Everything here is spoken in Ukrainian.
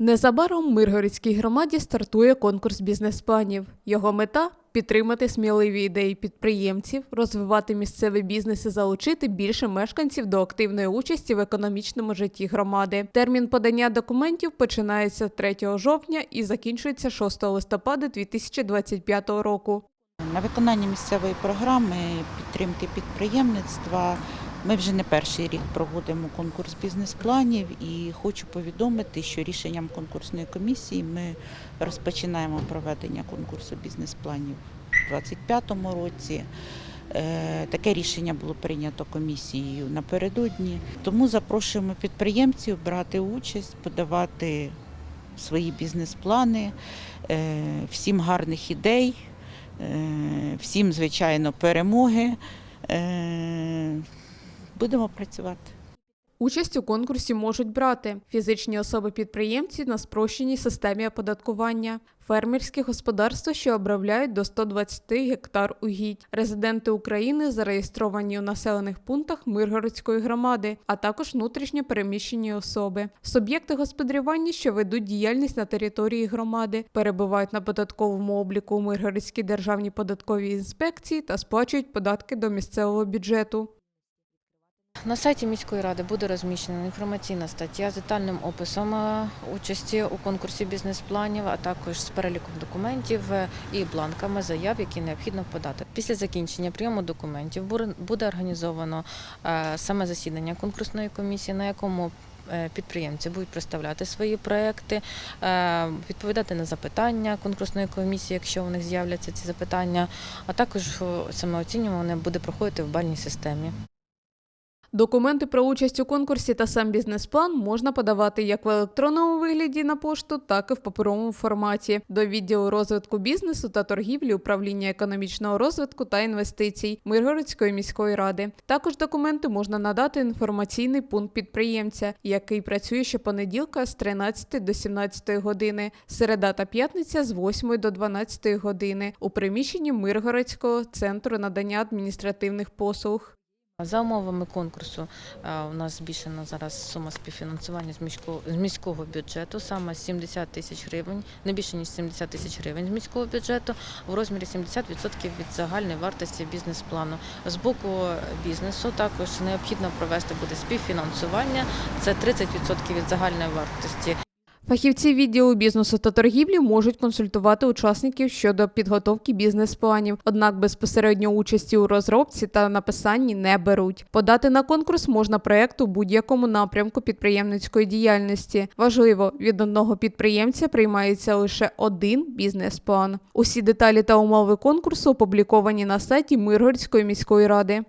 Незабаром в Миргородській громаді стартує конкурс бізнес-планів. Його мета підтримати сміливі ідеї підприємців, розвивати місцевий бізнес і залучити більше мешканців до активної участі в економічному житті громади. Термін подання документів починається 3 жовтня і закінчується 6 листопада 2025 року. На виконання місцевої програми підтримки підприємництва ми вже не перший рік проводимо конкурс бізнес-планів і хочу повідомити, що рішенням конкурсної комісії ми розпочинаємо проведення конкурсу бізнес-планів у 2025 році. Е, Таке рішення було прийнято комісією напередодні. Тому запрошуємо підприємців брати участь, подавати свої бізнес-плани, Е, всім гарних ідей. Е, Всім, звичайно, перемоги. Будемо працювати. Участь у конкурсі можуть брати фізичні особи-підприємці на спрощеній системі оподаткування, фермерські господарства, що обробляють до 120 гектар угідь, резиденти України, зареєстровані у населених пунктах Миргородської громади, а також внутрішньо переміщені особи, суб'єкти господарювання, що ведуть діяльність на території громади, перебувають на податковому обліку у Миргородській державній податковій інспекції та сплачують податки до місцевого бюджету. На сайті міської ради буде розміщена інформаційна стаття з детальним описом е, участі у конкурсі бізнес-планів, а також з переліком документів е, і бланками заяв, які необхідно подати. Після закінчення прийому документів буде організовано е, саме засідання конкурсної комісії, на якому Підприємці будуть представляти свої проекти, відповідати на запитання конкурсної комісії, якщо у них з'являться ці запитання, а також е, саме оцінювання буде проходити в бальній системі. Документи про участь у конкурсі та сам бізнес-план можна подавати як в електронному вигляді на пошту, так і в паперовому форматі до відділу розвитку бізнесу та торгівлі управління економічного розвитку та інвестицій Миргородської міської ради. Також документи можна надати інформаційний пункт підприємця, який працює щопонеділка з 13 до 17 години, середа та п'ятниця з 8 до 12 години у приміщенні Миргородського центру надання адміністративних послуг. За умовами конкурсу е, у нас збільшена зараз сума співфінансування з міського, з міського бюджету, саме 70 тисяч гривень, не більше ніж 70 тисяч гривень з міського бюджету в розмірі 70% від загальної вартості бізнес-плану. З боку бізнесу також необхідно провести буде співфінансування, це 30% від загальної вартості. Фахівці відділу бізнесу та торгівлі можуть консультувати учасників щодо підготовки бізнес-планів, однак безпосередньо участі у розробці та написанні не беруть. Подати на конкурс можна проект у будь-якому напрямку підприємницької діяльності. Важливо, від одного підприємця приймається лише один бізнес-план. Усі деталі та умови конкурсу опубліковані на сайті Миргородської міської ради.